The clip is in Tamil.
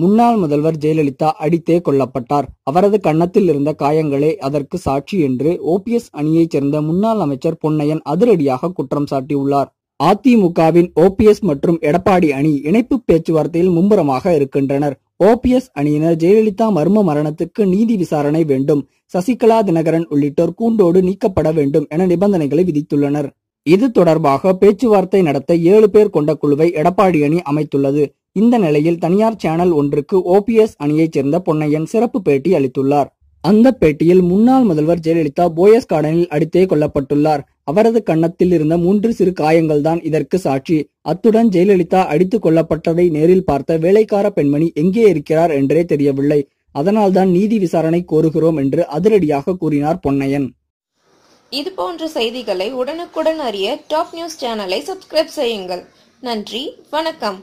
முன்னாள் முதல்வர் ஜெயலலிதா அடித்தே கொல்லப்பட்டார். அவரது கன்னத்தில் இருந்த காயங்களே அதற்கு சாட்சி என்று ஓபிஎஸ் அணியைச் சேர்ந்த முன்னாள் அமைச்சர் பொன்னையன் அதிரடியாக குற்றம் சாட்டியுள்ளார். அதிமுகவின் ஓபிஎஸ் மற்றும் எடப்பாடி அணி இணைப்பு பேச்சுவார்த்தையில் மும்முரமாக இருக்கின்றனர். ஓபிஎஸ் அணியினர் ஜெயலலிதா மர்ம மரணத்துக்கு நீதி விசாரணை வேண்டும். சசிகலா தினகரன் உள்ளிட்டோர் கூண்டோடு நீக்கப்பட வேண்டும் என நிபந்தனைகளை விதித்துள்ளனர். இது தொடர்பாக பேச்சுவார்த்தை நடத்த ஏழு பேர் கொண்ட குழுவை எடப்பாடி அணி அமைத்துள்ளது. இந்த நிலையில் தனியார் சேனல் ஒன்றுக்கு ஓபிஎஸ் அணியைச் சேர்ந்த பொன்னையன் சிறப்பு பேட்டி அளித்துள்ளார். அந்த பேட்டியில் முன்னாள் முதல்வர் ஜெயலலிதா போயஸ் கார்டனில் அடித்தே கொல்லப்பட்டுள்ளார். அவரது கன்னத்தில் இருந்த மூன்று சிறு காயங்கள் தான் இதற்கு சாட்சி. அத்துடன் ஜெயலலிதா அடித்துக் கொல்லப்பட்டதை நேரில் பார்த்த வேலைக்கார பெண்மணி எங்கே இருக்கிறார் என்றே தெரியவில்லை. அதனால்தான் நீதி விசாரணை கோருகிறோம் என்று அதிரடியாக கூறினார் பொன்னையன். இது போன்ற செய்திகளை உடனுக்குடன் அறிய டாப் நியூஸ் சேனலை சப்ஸ்கிரைப் செய்யுங்கள். நன்றி வணக்கம்.